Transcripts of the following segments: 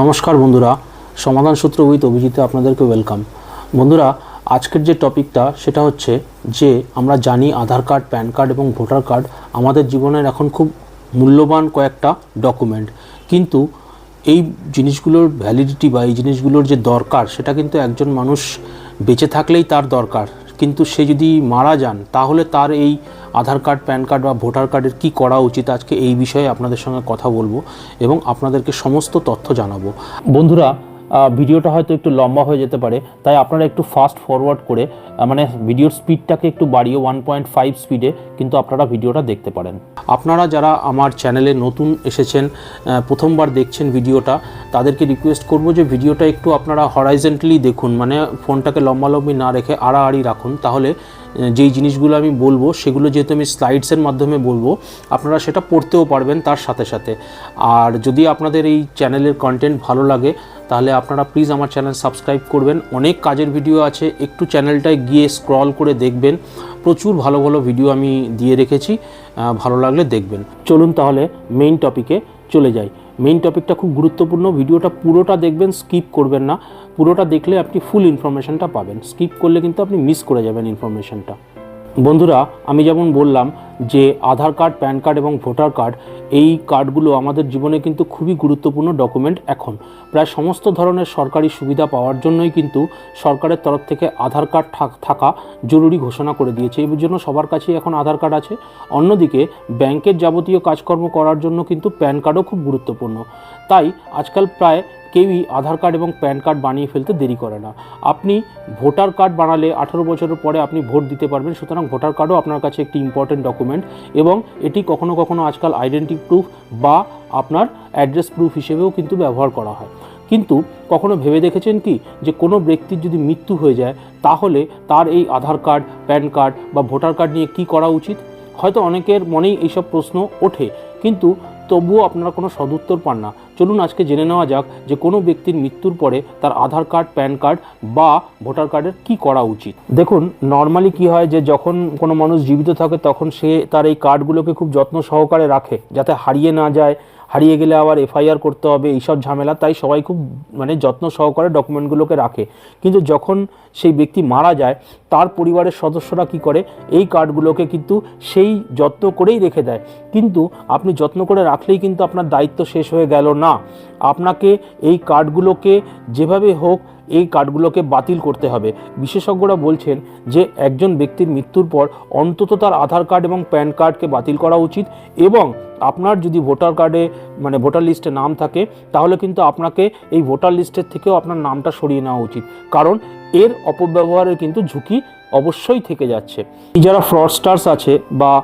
নমস্কার বন্ধুরা, সমাধান সূত্র উইথ অভিজিতে আপনাদেরকে ওয়েলকাম বন্ধুরা, আজকের যে টপিকটা, সেটা হচ্ছে যে আমরা জানি আধার কার্ড, প্যান কার্ড এবং ভোটার কার্ড আমাদের জীবনের এখন খুব মূল্যবান কয়েকটা ডকুমেন্ট কিন্তু এই জিনিসগুলোর ভ্যালিডিটি বা এই জিনিসগুলোর যে দরকার, সেটা কিন্তু একজন মানুষ বেঁচে থাকলেই তার দরকার। কিন্তু সে যদি মারা যান, তাহলে তার এই আধার কার্ড, প্যান কার্ড বা ভোটার কার্ডের কি করা উচিত? আজকে এই বিষয়ে আপনাদের সঙ্গে কথা বলব এবং আপনাদেরকে সমস্ত তথ্য জানাব। বন্ধুরা ভিডিওটা হয়তো একটু লম্বা হয়ে যেতে পারে, তাই আপনারা একটু ফাস্ট ফরওয়ার্ড করে মানে ভিডিওর স্পিডটাকে একটু বাড়িয়ে ওয়ান পয়েন্ট ফাইভ স্পিডে কিন্তু আপনারা ভিডিওটা দেখতে পারেন। আপনারা যারা আমার চ্যানেলে নতুন এসেছেন প্রথমবার দেখছেন ভিডিওটা, তাদেরকে রিকোয়েস্ট করব যে ভিডিওটা একটু আপনারা হরাইজেন্টালি দেখুন মানে ফোনটাকে লম্বালম্বি না রেখে আড়াআড়ি রাখুন। তাহলে যেই জিনিসগুলো আমি বলব, সেগুলো যেহেতু আমি স্লাইডসের মাধ্যমে বলব, আপনারা সেটা পড়তেও পারবেন তার সাথে সাথে। আর যদি আপনাদের এই চ্যানেলের কন্টেন্ট ভালো লাগে তাহলে আপনারা প্লিজ আমার চ্যানেল সাবস্ক্রাইব করবেন। অনেক কাজের ভিডিও আছে, একটু চ্যানেলটায় গিয়ে স্ক্রল করে দেখবেন। প্রচুর ভালো ভালো ভিডিও আমি দিয়ে রেখেছি ভালো লাগলে দেখবেন। চলুন তাহলে মেইন টপিকে চলে যাই। মেইন টপিকটা খুব গুরুত্বপূর্ণ ভিডিওটা পুরোটা দেখবেন স্কিপ করবেন না। পুরোটা দেখলে আপনি ফুল ইনফরমেশনটা পাবেন। স্কিপ করলে কিন্তু আপনি মিস করে যাবেন ইনফরমেশনটা বন্ধুরা, আমি যেমন বললাম যে আধার কার্ড, প্যান কার্ড এবং ভোটার কার্ড, এই কার্ডগুলো আমাদের জীবনে কিন্তু খুবই গুরুত্বপূর্ণ ডকুমেন্ট এখন। প্রায় সমস্ত ধরনের সরকারি সুবিধা পাওয়ার জন্যই কিন্তু সরকারের তরফ থেকে আধার কার্ড থাক- জরুরি ঘোষণা করে দিয়েছে। এর জন্য সবার কাছেই এখন আধার কার্ড আছে। অন্যদিকে, ব্যাংকের যাবতীয় কাজকর্ম করার জন্য কিন্তু প্যান কার্ডও খুব গুরুত্বপূর্ণ। তাই আজকাল প্রায় কেউই আধার কার্ড এবং প্যান কার্ড বানিয়ে ফেলতে দেরি করে না। আপনি ভোটার কার্ড বানালে আঠেরো বছরের পরে আপনি ভোট দিতে পারবেন, সুতরাং ভোটার কার্ডও আপনার কাছে একটি ইম্পর্টেন্ট ডকুমেন্ট এবং এটি কখনো কখনো আজকাল আইডেন্টি প্রুফ বা আপনার অ্যাড্রেস প্রুফ হিসেবেও কিন্তু ব্যবহার করা হয়। কিন্তু কখনো ভেবে দেখেছেন কি যে কোনো ব্যক্তির যদি মৃত্যু হয়ে যায়, তাহলে তার এই আধার কার্ড, প্যান কার্ড বা ভোটার কার্ড নিয়ে কি করা উচিত? হয়তো অনেকের মনেই এইসব প্রশ্ন ওঠে, কিন্তু তবুও আপনারা কোনো সদুত্তর পান না। চলুন আজকে জেনে নেওয়া যাক যে কোনো ব্যক্তির মৃত্যুর পরে তার আধার কার্ড, প্যান কার্ড বা ভোটার কার্ডের কি করা উচিত। দেখুন, নর্মালি কি হয় যে যখন কোনো মানুষ জীবিত থাকে তখন সে তার এই কার্ডগুলোকে খুব যত্ন সহকারে রাখে, যাতে হারিয়ে না যায়। হারিয়ে গেলে আবার এফআইআর করতে হবে, এইসব ঝামেলা। তাই সবাই খুব মানে যত্ন সহকারে ডকুমেন্টগুলোকে রাখে। কিন্তু যখন সেই ব্যক্তি মারা যায়, তার পরিবারের সদস্যরা কি করে? এই কার্ডগুলোকে কিন্তু সেই যত্ন করেই রেখে দেয়। কিন্তু আপনি যত্ন করে রাখলেই কিন্তু আপনার দায়িত্ব শেষ হয়ে গেল না। আপনাকে এই কার্ডগুলোকে যেভাবে হোক এই কার্ডগুলোকে বাতিল করতে হবে। বিশেষজ্ঞরা বলছেন যে, একজন ব্যক্তির মৃত্যুর পর অন্তত তার আধার কার্ড এবং প্যান কার্ডকে বাতিল করা উচিত এবং আপনার যদি ভোটার কার্ডে মানে ভোটার লিস্টে নাম থাকে, তাহলে কিন্তু আপনাকে এই ভোটার লিস্টের থেকেও আপনার নামটা সরিয়ে নেওয়া উচিত। কারণ এর অপব্যবহারের কিন্তু ঝুঁকি অবশ্যই থেকে যাচ্ছে। যারা ফ্রডস্টার্স আছে বা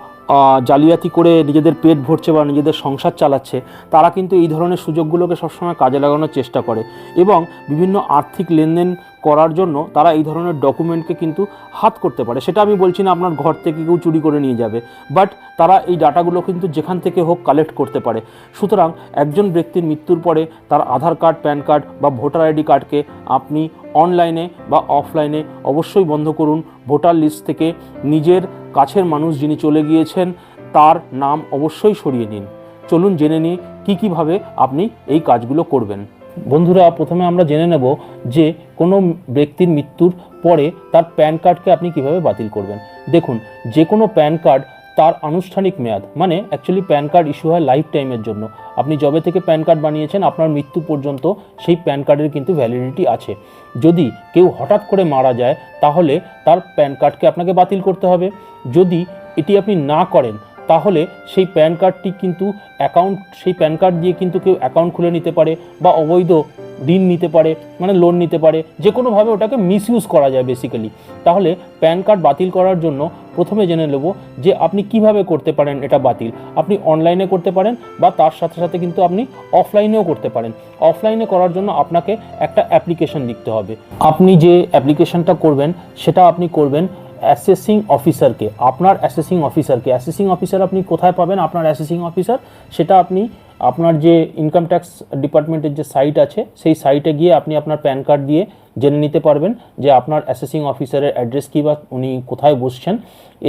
জালিয়াতি করে নিজেদের পেট ভরছে বা নিজেদের সংসার চালাচ্ছে, তারা কিন্তু এই ধরনের সুযোগগুলোকে সবসময় কাজে লাগানোর চেষ্টা করে। এবং বিভিন্ন আর্থিক লেনদেন করার জন্য তারা এই ধরনের ডকুমেন্টকে কিন্তু হাত করতে পারে। সেটা আমি বলছি না আপনার ঘর থেকে কেউ চুরি করে নিয়ে যাবে বাট তারা এই ডাটাগুলো কিন্তু যেখান থেকে হোক কালেক্ট করতে পারে। সুতরাং একজন ব্যক্তির মৃত্যুর পরে তার আধার কার্ড, প্যান কার্ড বা ভোটার আইডি কার্ডকে আপনি অনলাইনে বা অফলাইনে অবশ্যই বন্ধ করুন। ভোটার লিস্ট থেকে নিজের কাছের মানুষ যিনি চলে গিয়েছেন, তার নাম অবশ্যই সরিয়ে নিন। চলুন জেনে নিই কী কীভাবে আপনি এই কাজগুলো করবেন। বন্ধুরা, প্রথমে আমরা জেনে নেব যে কোনো ব্যক্তির মৃত্যুর পরে তার প্যান কার্ডকে আপনি কীভাবে বাতিল করবেন। দেখুন, যে কোনো প্যান কার্ড তার আনুষ্ঠানিক মেয়াদ মানে অ্যাকচুয়ালি প্যান কার্ড ইস্যু হয় লাইফ টাইমের জন্য। আপনি যবে থেকে প্যান কার্ড বানিয়েছেন, আপনার মৃত্যু পর্যন্ত সেই প্যান কার্ডের কিন্তু ভ্যালিডিটি আছে। যদি কেউ হঠাৎ করে মারা যায়, তাহলে তার প্যান কার্ডকে আপনাকে বাতিল করতে হবে। যদি এটি আপনি না করেন তাহলে সেই প্যান কার্ডটি কিন্তু অ্যাকাউন্ট সেই প্যান কার্ড দিয়ে কিন্তু কেউ অ্যাকাউন্ট খুলে নিতে পারে বা অবৈধ ঋণ নিতে পারে মানে লোন নিতে পারে, যে কোনোভাবে ওটাকে মিসইউজ করা যায় বেসিক্যালি তাহলে প্যান কার্ড বাতিল করার জন্য প্রথমে জেনে নেব যে আপনি কীভাবে করতে পারেন এটা বাতিল। আপনি অনলাইনে করতে পারেন বা তার সাথে সাথে কিন্তু আপনি অফলাইনেও করতে পারেন। অফলাইনে করার জন্য আপনাকে একটা অ্যাপ্লিকেশন লিখতে হবে। আপনি যে অ্যাপ্লিকেশনটা করবেন, সেটা আপনি করবেন অ্যাসেসিং অফিসারকে আপনার অ্যাসেসিং অফিসারকে অ্যাসেসিং অফিসার আপনি কোথায় পাবেন? আপনার অ্যাসেসিং অফিসার সেটা আপনি আপনার যে ইনকাম ট্যাক্স ডিপার্টমেন্টের যে সাইট আছে, সেই সাইটে গিয়ে আপনি আপনার প্যান কার্ড দিয়ে জেনে নিতে পারবেন যে আপনার অ্যাসেসিং অফিসারের অ্যাড্রেস কী বা উনি কোথায় বসছেন।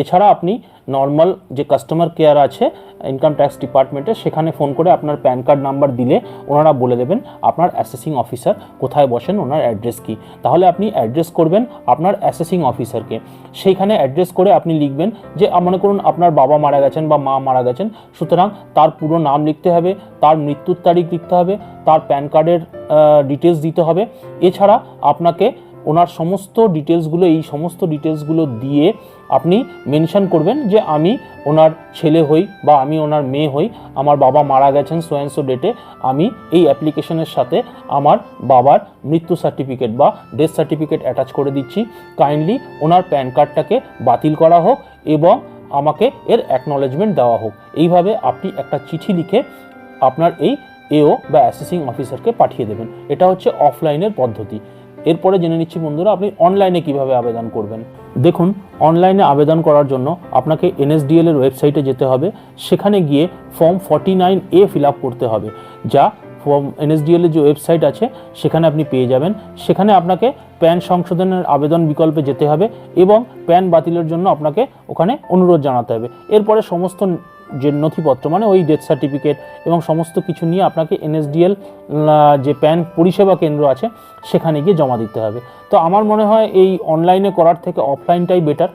এছাড়া আপনি নর্মাল যে কাস্টমার কেয়ার আছে ইনকাম ট্যাক্স ডিপার্টমেন্টে সেখানে ফোন করে আপনার প্যান কার্ড নাম্বার দিলে ওনারা বলে দেবেন আপনার অ্যাসেসিং অফিসার কোথায় বসেন, ওনার অ্যাড্রেস কি। তাহলে আপনি অ্যাড্রেস করবেন আপনার অ্যাসেসিং অফিসারকে সেইখানে অ্যাড্রেস করে আপনি লিখবেন যে মনে করুন আপনার বাবা মারা গেছেন বা মা মারা গেছেন, সুতরাং তার পুরো নাম লিখতে হবে, তার মৃত্যুর তারিখ লিখতে হবে, তার প্যান কার্ডের ডিটেলস দিতে হবে। এছাড়া আপনাকে ওনার সমস্ত ডিটেলসগুলো, এই সমস্ত ডিটেলসগুলো দিয়ে আপনি মেনশন করবেন যে আমি ওনার ছেলে হই বা আমি ওনার মেয়ে হই, আমার বাবা মারা গেছেন সোয়ানসো ডেটে আমি এই অ্যাপ্লিকেশনের সাথে আমার বাবার মৃত্যু সার্টিফিকেট বা ডেথ সার্টিফিকেট অ্যাটাচ করে দিচ্ছি। কাইন্ডলি ওনার প্যান কার্ডটাকে বাতিল করা হোক এবং আমাকে এর অ্যাকনলেজমেন্ট দেওয়া হোক। এইভাবে আপনি একটা চিঠি লিখে আপনার এই এও বা অ্যাসেসিং অফিসারকে পাঠিয়ে দেবেন। এটা হচ্ছে অফলাইনের পদ্ধতি। এরপরে জেনে নিচ্ছি বন্ধুরা, আপনি অনলাইনে কীভাবে আবেদন করবেন? দেখুন অনলাইনে আবেদন করার জন্য আপনাকে এনএসডিএল এর ওয়েবসাইটে যেতে হবে। সেখানে গিয়ে form forty nine A fill up করতে হবে। যা ফর্ম এনএসডিএল এর যে ওয়েবসাইট আছে, সেখানে আপনি পেয়ে যাবেন। সেখানে আপনাকে প্যান সংশোধনের আবেদন বিকল্পে যেতে হবে এবং প্যান বাতিলের জন্য আপনাকে ওখানে অনুরোধ জানাতে হবে। এরপরে সমস্ত যে নথিপত্র মানে ওই ডেথ সার্টিফিকেট এবং সমস্ত কিছু নিয়ে আপনাকে এনএসডিএল যে প্যান পরিষেবা কেন্দ্র আছে, সেখানে গিয়ে জমা দিতে হবে। তো আমার মনে হয় এই অনলাইনে করার থেকে অফলাইনটাই বেটার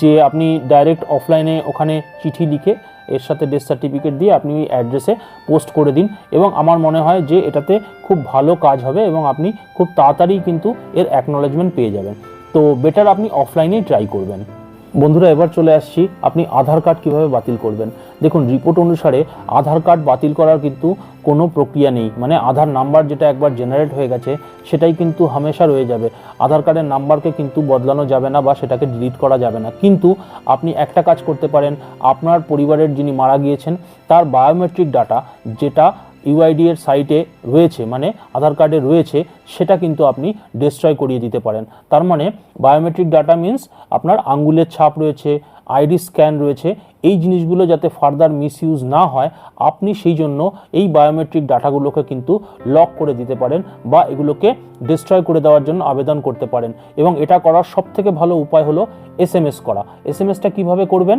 যে আপনি ডাইরেক্ট অফলাইনে ওখানে চিঠি লিখে এর সাথে ডেথ সার্টিফিকেট দিয়ে আপনি ওই অ্যাড্রেসে পোস্ট করে দিন এবং আমার মনে হয় যে এটাতে খুব ভালো কাজ হবে এবং আপনি খুব তাড়াতাড়ি কিন্তু এর অ্যাকনলেজমেন্ট পেয়ে যাবেন। তো বেটার আপনি অফলাইনেই ট্রাই করবেন। বন্ধুরা, এবার চলে আসছি আপনি আধার কার্ড কীভাবে বাতিল করবেন। দেখুন রিপোর্ট অনুসারে আধার কার্ড বাতিল করার কিন্তু কোনো প্রক্রিয়া নেই। মানে আধার নাম্বার যেটা একবার জেনারেট হয়ে গেছে, সেটাই কিন্তু হামেশা রয়ে যাবে। আধার কার্ডের নাম্বারকে কিন্তু বদলানো যাবে না বা সেটাকে ডিলিট করা যাবে না। কিন্তু আপনি একটা কাজ করতে পারেন। আপনার পরিবারের যিনি মারা গিয়েছেন, তার বায়োমেট্রিক ডাটা যেটা ইউআইডি এর সাইটে রয়েছে মানে আধার কার্ডে রয়েছে, সেটা কিন্তু আপনি ডিস্ট্রয় করিয়ে দিতে পারেন। তার মানে বায়োমেট্রিক ডাটা মিন্স আপনার আঙ্গুলের ছাপ রয়েছে আইডি স্ক্যান রয়েছে, এই জিনিসগুলো যাতে ফার্দার মিসইউজ না হয়, আপনি সেই জন্য এই বায়োমেট্রিক ডাটাগুলোকে কিন্তু লক করে দিতে পারেন বা এগুলোকে ডিস্ট্রয় করে দেওয়ার জন্য আবেদন করতে পারেন। এবং এটা করার সব থেকে ভালো উপায় হলো এস করা। এস এম এসটা কীভাবে করবেন?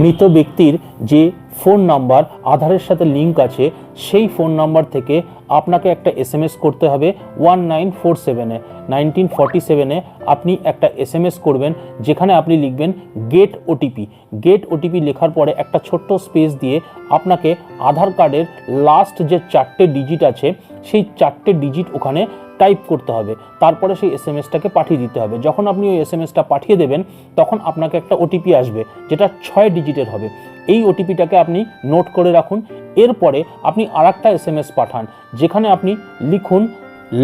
মৃত ব্যক্তির যে ফোন নাম্বার, আধারের সাথে লিংক আছে, সেই ফোন নাম্বার থেকে আপনাকে একটা এস এস করতে হবে ওয়ান নাইন ফোর সেভেনে নাইনটিন ফর্টি সেভেনে আপনি একটা এস এম এস করবেন, যেখানে আপনি লিখবেন গেট ওটিপি গেট ওটিপি লেখার পরে একটা ছোট্ট স্পেস দিয়ে আপনাকে আধার কার্ডের লাস্ট যে চারটে ডিজিট আছে, সেই চারটে ডিজিট ওখানে টাইপ করতে হবে। তারপরে সেই এস এম এসটাকে পাঠিয়ে দিতে হবে। যখন আপনি ওই এস এম এসটা পাঠিয়ে দেবেন, তখন আপনাকে একটা ওটিপি আসবে, যেটা ছয় ডিজিটের হবে। এই ওটিপিটাকে আপনি নোট করে রাখুন। এরপরে আপনি আর একটা এস এম এস পাঠান, যেখানে আপনি লিখুন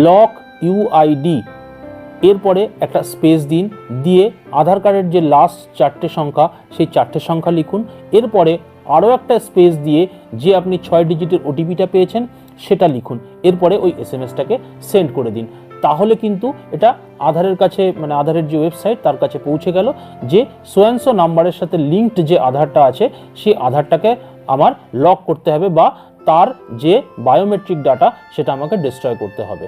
লক ইউআইডি এরপরে একটা স্পেস দিন, দিয়ে আধার কার্ডের যে লাস্ট চারটে সংখ্যা, সেই চারটে সংখ্যা লিখুন। এরপরে আরও একটা স্পেস দিয়ে যে আপনি ছয় ডিজিটের ওটিপিটা পেয়েছেন সেটা লিখুন। এরপরে ওই এস এম এসটাকে সেন্ড করে দিন। তাহলে কিন্তু এটা আধারের কাছে মানে আধারের যে ওয়েবসাইট তার কাছে পৌঁছে গেল যে সোয়ানসো নাম্বারের সাথে লিঙ্কড যে আধারটা আছে, সেই আধারটাকে আমার লক করতে হবে বা তার যে বায়োমেট্রিক ডাটা সেটা আমাকে ডিস্ট্রয় করতে হবে।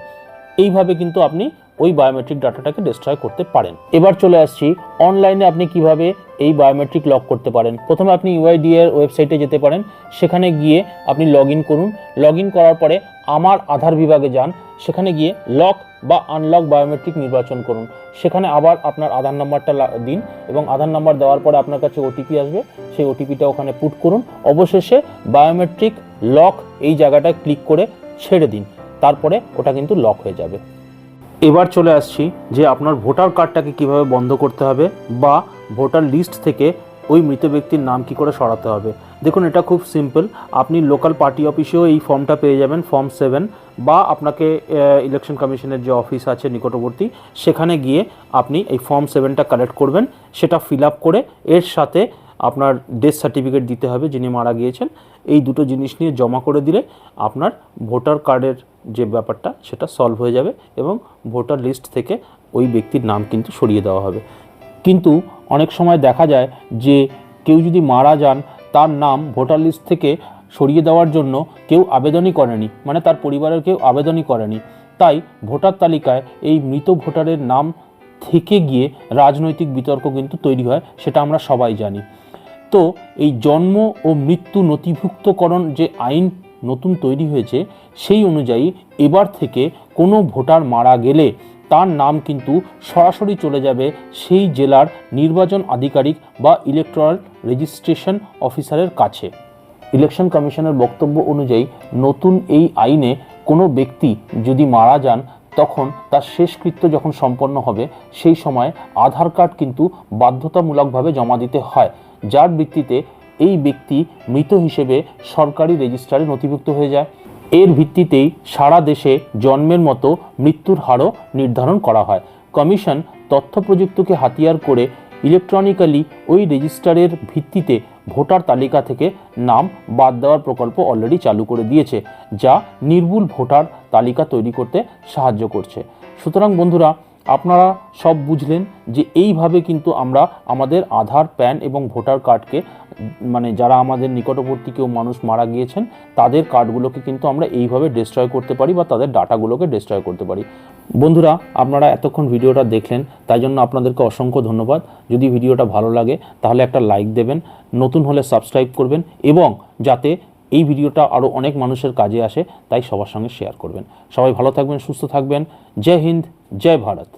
এইভাবে কিন্তু আপনি ওই বায়োমেট্রিক ডাটাটাকে ডিস্ট্রয় করতে পারেন। এবার চলে আসছি অনলাইনে আপনি কীভাবে এই বায়োমেট্রিক লক করতে পারেন? প্রথমে আপনি ইউআইডি এর ওয়েবসাইটে যেতে পারেন, সেখানে গিয়ে আপনি লগ করুন। লগ করার পরে আমার আধার বিভাগে যান, সেখানে গিয়ে লক বা আনলক বায়োমেট্রিক নির্বাচন করুন। সেখানে আবার আপনার আধার নাম্বারটা দিন এবং আধার নাম্বার দেওয়ার পরে আপনার কাছে ওটিপি আসবে, সেই ওটিপিটা ওখানে পুট করুন। অবশেষে বায়োমেট্রিক লক এই জায়গাটায় ক্লিক করে ছেড়ে দিন। তারপরে ওটা কিন্তু লক হয়ে যাবে। এবার চলে আসছি যে আপনার ভোটার কার্ডটাকে কীভাবে বন্ধ করতে হবে বা ভোটার লিস্ট থেকে ওই মৃত ব্যক্তির নাম কি করে সরাতে হবে। দেখুন, এটা খুব সিম্পল আপনি লোকাল পার্টি অফিসেও এই ফর্মটা পেয়ে যাবেন ফর্ম সেভেন বা আপনাকে ইলেকশন কমিশনের যে অফিস আছে নিকটবর্তী, সেখানে গিয়ে আপনি এই ফর্ম সেভেনটা কালেক্ট করবেন। সেটা ফিল আপ করে এর সাথে আপনার ডেথ সার্টিফিকেট দিতে হবে যিনি মারা গিয়েছেন। এই দুটো জিনিস নিয়ে জমা করে দিলে আপনার ভোটার কার্ডের যে ব্যাপারটা, সেটা সলভ হয়ে যাবে এবং ভোটার লিস্ট থেকে ওই ব্যক্তির নাম কিন্তু সরিয়ে দেওয়া হবে। কিন্তু অনেক সময় দেখা যায় যে কেউ যদি মারা যান, তার নাম ভোটার লিস্ট থেকে সরিয়ে দেওয়ার জন্য কেউ আবেদনই করেনি মানে তার পরিবারের কেউ আবেদনই করেনি। তাই ভোটার তালিকায় এই মৃত ভোটারের নাম থেকে গিয়ে রাজনৈতিক বিতর্ক কিন্তু তৈরি হয়, সেটা আমরা সবাই জানি। তো এই জন্ম ও মৃত্যু নথিভুক্তকরণ যে আইন নতুন তৈরি হয়েছে, সেই অনুযায়ী এবার থেকে কোনো ভোটার মারা গেলে তার নাম কিন্তু সরাসরি চলে যাবে সেই জেলার নির্বাচন আধিকারিক বা ইলেকট্রাল রেজিস্ট্রেশন অফিসারের কাছে। ইলেকশন কমিশনের বক্তব্য অনুযায়ী নতুন এই আইনে কোনো ব্যক্তি যদি মারা যান, তখন তার শেষকৃত্য যখন সম্পন্ন হবে, সেই সময় আধার কার্ড কিন্তু বাধ্যতামূলকভাবে জমা দিতে হয়। যার ভিত্তিতে এই ব্যক্তি মৃত হিসেবে সরকারি রেজিস্ট্রারে নথিভুক্ত হয়ে যায়। এর ভিত্তিতেই সারা দেশে জন্মের মতো মৃত্যুর হারও নির্ধারণ করা হয়। কমিশন তথ্য প্রযুক্তিকে হাতিয়ার করে ইলেকট্রনিক্যালি ওই রেজিস্টারের ভিত্তিতে ভোটার তালিকা থেকে নাম বাদ দেওয়ার প্রকল্প অলরেডি চালু করে দিয়েছে, যা নির্ভুল ভোটার তালিকা তৈরি করতে সাহায্য করছে। সুতরাং বন্ধুরা আপনারা সব বুঝলেন যে এইভাবে কিন্তু আমরা আমাদের আধার, প্যান এবং ভোটার কার্ডকে মানে যারা আমাদের নিকটবর্তী কেউ মানুষ মারা গিয়েছেন, তাদের কার্ডগুলোকে কিন্তু আমরা এইভাবে ডিস্ট্রয় করতে পারি বা তাদের ডাটাগুলোকে ডিস্ট্রয় করতে পারি। বন্ধুরা, আপনারা এতক্ষণ ভিডিওটা দেখলেন, তাই জন্য আপনাদেরকে অসংখ্য ধন্যবাদ। যদি ভিডিওটা ভালো লাগে, তাহলে একটা লাইক দেবেন, নতুন হলে সাবস্ক্রাইব করবেন এবং যাতে এই ভিডিওটা আরও অনেক মানুষের কাজে আসে, তাই সবার সঙ্গে শেয়ার করবেন। সবাই ভালো থাকবেন, সুস্থ থাকবেন। জয় হিন্দ! জয় ভারত